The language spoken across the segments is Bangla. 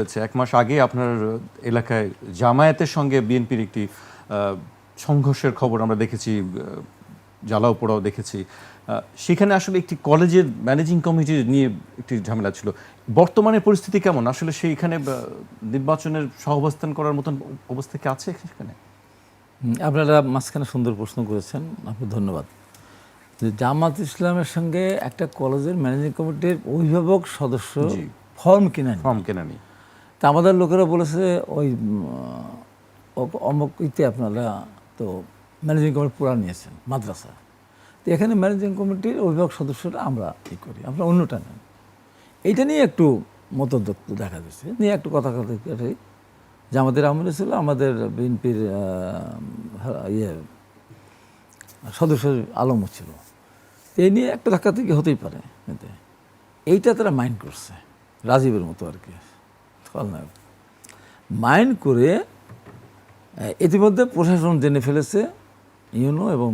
হয়েছে এক মাস আগে আপনার এলাকায় জামায়াতের সঙ্গে বিএনপির একটি সংঘর্ষের খবর আমরা দেখেছি জ্বালাও পোড়াও দেখেছি। সেখানে আসলে একটি কলেজের ম্যানেজিং কমিটি নিয়ে একটি ঝামেলা ছিল। বর্তমানে পরিস্থিতি কেমন? আসলে সেইখানে নির্বাচনের সহাবস্থান করার মতন অবস্থা কি আছে সেখানে? আপনারা মাঝখানে সুন্দর প্রশ্ন করেছেন। আপনি ধন্যবাদ। জামাত ইসলামের সঙ্গে একটা কলেজের ম্যানেজিং কমিটির অভিভাবক সদস্য ফর্ম কিনে ফর্ম কেনা নেই তা আমাদের লোকেরা বলেছে, ওই অমুক ইতে আপনারা তো ম্যানেজিং কমিটি পুরা নিয়েছেন, মাদ্রাসা। তো এখানে ম্যানেজিং কমিটির অভিভাবক সদস্যরা আমরা ই করি? আমরা অন্যটা নেন এইটা নিয়ে একটু মতদ্বক্ত দেখা যাচ্ছে নিয়ে একটু কথা কথা যে আমাদের আমলে ছিল, আমাদের বিএনপির ইয়ে সদস্য আলমও ছিল। এই নিয়ে একটা ধাক্কা থেকে হতেই পারে এতে। এইটা তারা মাইন্ড করছে, রাজীবের মতো আর কি। খলনায়ক মাইন্ড করে ইতিমধ্যে প্রশাসন জেনে ফেলেছে, ইউনো এবং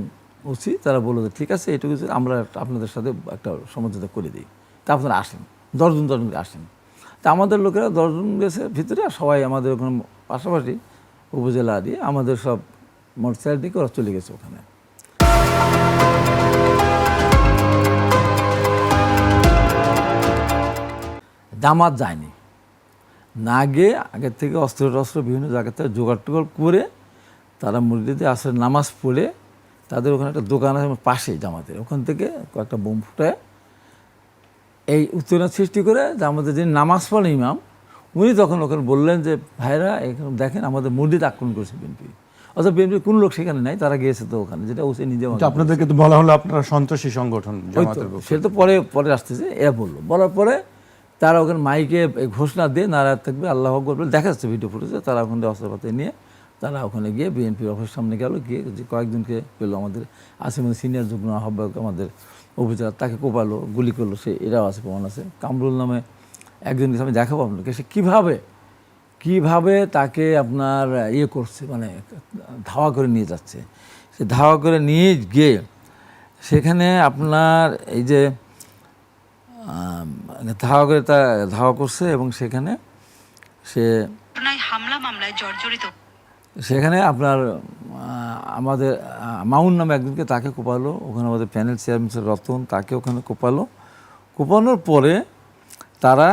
ওসি, তারা বলল যে, ঠিক আছে, এটুকু আমরা আপনাদের সাথে একটা সমঝোতা করে দিই। তা আপনারা আসেন, দশজন দশজন আসেন। তা আমাদের লোকেরা দশজন গেছে ভিতরে সবাই আমাদের ওখানে পাশাপাশি উপজেলা দিয়ে আমাদের সব মোটরসাইকেল দিকে ওরা চলে গেছে ওখানে। জামাত যায়নি। না গিয়ে আগের থেকে অস্ত্র টস্ত্র বিভিন্ন জায়গা থেকে জোগাড় টোগাড় করে তারা মসজিদে আসলে নামাজ পড়ে তাদের ওখানে একটা দোকান আছে পাশেই জামাতের। ওখান থেকে কয়েকটা বোম ফুটায় এই উত্তেজনা সৃষ্টি করে যে আমাদের যিনি নামাজ পড়েন ইমাম উনি তখন ওখানে বললেন যে ভাইরা এখানে দেখেন আমাদের মসজিদ আক্রমণ করেছে বিএনপি অথবা বিএনপির কোনো লোক সেখানে নাই তারা গিয়েছে তো ওখানে। যেটা ওসে নিজে আপনাদেরকে তো বলা হলো আপনারা সন্ত্রাসী সংগঠন তো, সে তো পরে পরে আসতেছে এরা বলল। বলার পরে তারা ওখানে মাইকে ঘোষণা দিয়ে নারায়ণ থাকবে, আল্লাহ আকবর বলে দেখা যাচ্ছে ভিডিও ফুটেছে তারা ওখানে অস্ত্রপাতি নিয়ে তারা ওখানে গিয়ে বিএনপির অফিস সামনে গেল, গিয়ে যে কয়েকজনকে পেল আমাদের আসিম সিনিয়র যুগ্ম আহ্বায়ক আমাদের অভিযোগ তাকে কোপালো, গুলি করল, সে এরাও আছে, প্রমাণ আছে। কামরুল নামে একজনকে আমি দেখাবো আপনাকে সে কীভাবে কীভাবে তাকে আপনার ইয়ে করছে মানে ধাওয়া করে নিয়ে যাচ্ছে। সে ধাওয়া করে নিয়ে গিয়ে সেখানে আপনার এই যে ধাওয়া করে তা ধাওয়া করছে এবং সেখানে সে হামলা মামলায় জর্জরিত। সেখানে আপনার আমাদের মাউন নামে একজনকে তাকে কোপালো। ওখানে আমাদের প্যানেল চেয়ারম্যান রতন তাকে ওখানে কোপালো। কোপানোর পরে তারা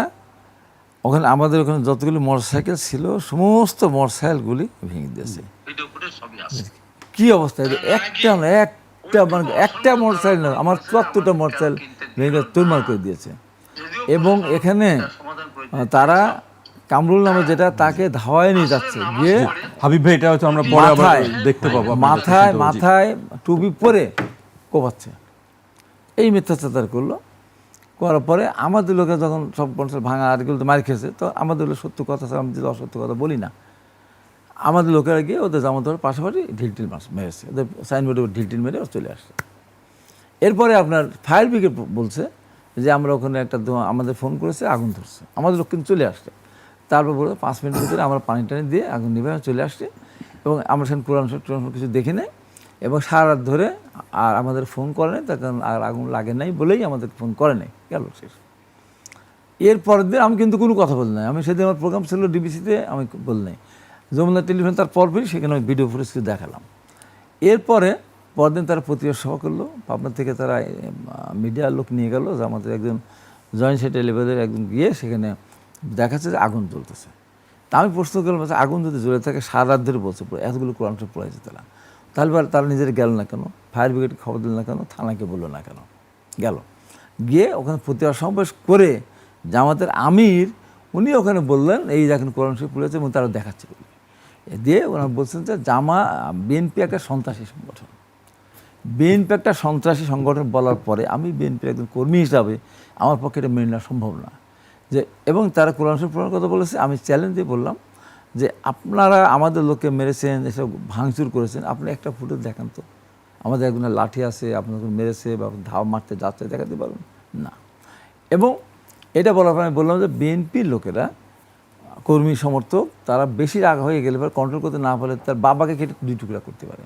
ওখানে আমাদের ওখানে যতগুলি মোটরসাইকেল ছিল সমস্ত মোটরসাইকেলগুলি ভেঙে দিয়েছে। কি অবস্থা? এটা একটা না একটা মানে একটা মোটরসাইকেল না আমার চুয়াত্তরটা মোটরসাইকেল ভেঙে তোরমার করে দিয়েছে। এবং এখানে তারা কামরুল নামে যেটা তাকে ধাওয়ায় নিয়ে যাচ্ছে গিয়ে হাবিব ভাই এটা হয়তো আমরা পরে আবার দেখতে পাবো মাথায় মাথায় টুপি পরে কোপাচ্ছে। এই মিথ্যাচার করল করার পরে আমাদের লোকে যখন সব মানুষের ভাঙা আরগুলো তো মার খেয়েছে তো আমাদের লোক সত্য কথা আমি যদি অসত্য কথা বলি না। আমাদের লোকেরা গিয়ে ওদের জামাতের পাশাপাশি ঢিল ঢিলটিল মাছ মেরেছে ওদের সাইনবোর্ডে ঢিলটিল মেরে ওরা চলে আসছে। এরপরে আপনার ফায়ার ব্রিগেড বলছে যে আমরা ওখানে একটা আমাদের ফোন করেছে, আগুন ধরছে। আমাদের লোক কিন্তু চলে আসছে। তারপর বলে পাঁচ মিনিট ভিতরে আমরা পানি টানি দিয়ে আগুন নিভে চলে আসছে এবং আমরা সেখানে কোরআন টুরান কিছু দেখি নাই এবং সারা রাত ধরে আর আমাদের ফোন করে নাই, তার কারণ আর আগুন লাগে নাই বলেই আমাদের ফোন করে নাই। গেল শেষ। এর পরের দিন আমি কিন্তু কোনো কথা বলি নাই। আমি সেদিন আমার প্রোগ্রাম ছিল ডিবিসিতে আমি বলি নাই। যমুনা টেলিভিশন তার পরপরই সেখানে আমি ভিডিও ফুটেজ দেখালাম। এরপরে পরদিন তারা প্রতিবাদ সভা করল, পাবনা থেকে তারা মিডিয়ার লোক নিয়ে গেল, যে আমাদের একজন জয়েন্ট সেট লেভেলের একজন গিয়ে সেখানে দেখাচ্ছে যে আগুন জ্বলতেছে। তা আমি প্রশ্ন করলাম যে আগুন যদি জ্বলে থাকে, সারা রাত ধরে বলছে এতগুলো কোরআন শরীফ পড়াইছে তারা। তাহলে তারা নিজের গেল না কেন? ফায়ার ব্রিগেডকে খবর দিল না কেন? থানাকে বলল না কেন? গেল। গিয়ে ওখানে প্রতিবাদ সমাবেশ করে জামাতের আমির, উনি ওখানে বললেন, এই দেখেন কোরআন শরীফ পড়েছে এবং তারা দেখাচ্ছে। দিয়ে ওনারা বলছেন যে জামা, বিএনপি একটা সন্ত্রাসী সংগঠন। বিএনপি একটা সন্ত্রাসী সংগঠন বলার পরে আমি বিএনপির একজন কর্মী হিসাবে আমার পক্ষে এটা মেনে নেওয়া সম্ভব না। যে, এবং তারা কোরআন শরীফ কথা বলেছে, আমি চ্যালেঞ্জ দিয়ে বললাম যে আপনারা আমাদের লোককে মেরেছেন, এসব ভাঙচুর করেছেন, আপনি একটা ফুটেজ দেখান তো। আমাদের একজনের লাঠি আছে আপনাকে মেরেছে বা ধাও মারতে যাচ্ছে, দেখাতে পারবেন না। এবং এটা বলার পর আমি বললাম যে বিএনপির লোকেরা কর্মী সমর্থক তারা বেশি রাগ হয়ে গেলে এবার কন্ট্রোল করতে না পারলে তার বাবাকে কেটে দুই টুকরা করতে পারে।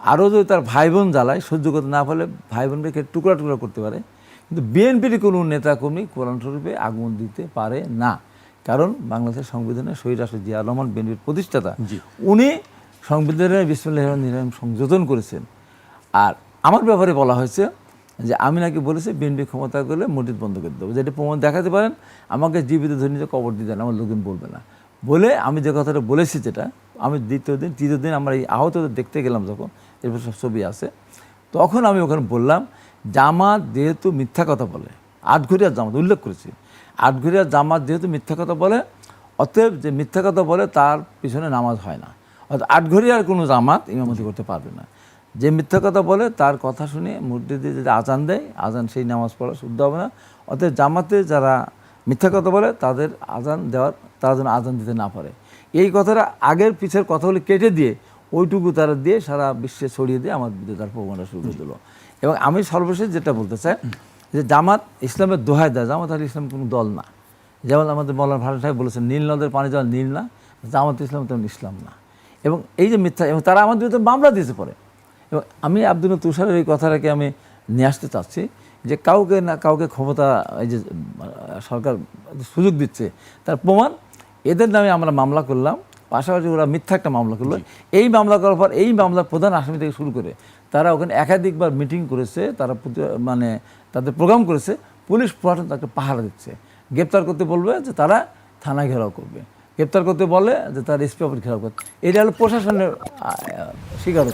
আরও যদি তার ভাই বোন জ্বালায় সহ্য করতে না পারলে ভাই বোনকে কেটে টুকরা টুকরা করতে পারে। কিন্তু বিএনপির কোনো নেতা কর্মী কোরআন শরীফে আগুন দিতে পারে না। কারণ বাংলাদেশের সংবিধানে শহীদ রাষ্ট্র জিয়া রহমান বিএনপির প্রতিষ্ঠাতা। উনি সংবিধানের বিসমুল্লাহ নিরাম সংযোজন করেছেন। আর আমার ব্যাপারে বলা হয়েছে যে আমি নাকি বলেছি বিএনপি ক্ষমতা করলে মসজিদ বন্ধ করে দেবো। যেটা প্রমাণ দেখাতে পারেন, আমাকে জীবিত ধরে নিয়ে কবর দেন আমার লোকজন বলবে না। বলে আমি যে কথাটা বলেছি যেটা, আমি দ্বিতীয় দিন, তৃতীয় দিন আমরা এই আহতদের দেখতে গেলাম যখন, এরপর সব ছবি আছে, তখন আমি ওখানে বললাম, জামাত যেহেতু মিথ্যা কথা বলে, আটঘরিয়ার জামাত, উল্লেখ করেছি। আটঘরিয়ার জামাত যেহেতু মিথ্যা কথা বলে, অতএব যে মিথ্যা কথা বলে তার পিছনে নামাজ হয় না। অর্থাৎ আটঘরিয়ার কোনো জামাত ইমামতি করতে পারবে না। যে মিথ্যা কথা বলে তার কথা শুনে মসজিদে যদি আজান দেয়, আজান সেই নামাজ পড়া শুদ্ধ হবে না। অতএব জামাতে যারা মিথ্যা কথা বলে, তাদের আজান দেওয়ার, তারা যেন আজান দিতে না পারে। এই কথাটা আগের পিছের কথাগুলি কেটে দিয়ে ওইটুকু তারা দিয়ে সারা বিশ্বে ছড়িয়ে দিয়ে আমার বিরুদ্ধে তার প্রবণতা শুরু করে দিল। এবং আমি সর্বশেষ যেটা বলতে চাই, যে জামাত ইসলামের দোহায় দেয়। জামাত আর ইসলাম কোনো দল না। যেমন আমাদের মৌলানা ভারত সাহেব বলেছেন, নীল নদের পানি জল নীল না, জামাত ইসলাম তেমন ইসলাম না। এবং এই যে মিথ্যা, এবং তারা আমাদের বিরুদ্ধে মামলা দিয়েছে পরে। এবং আমি আব্দুল তুষারের এই কথাটাকে আমি নিয়ে আসতে চাচ্ছি যে কাউকে না কাউকে ক্ষমতা এই যে সরকার সুযোগ দিচ্ছে তার প্রমাণ এদের নামে আমরা মামলা করলাম পাশাপাশি ওরা মিথ্যা একটা মামলা করল। এই মামলা করার পর এই মামলার প্রধান আসামি থেকে শুরু করে তারা ওখানে একাধিকবার মিটিং করেছে তারা মানে তাদের প্রোগ্রাম করেছে পুলিশ প্রশাসন তাকে পাহারা দিচ্ছে। গ্রেপ্তার করতে বলবে যে তারা থানা ঘেরাও করবে। গ্রেপ্তার করতে বলে যে তার এসপি অফিস ঘেরাও করতে এটা হলো প্রশাসনের স্বীকারোক্তি।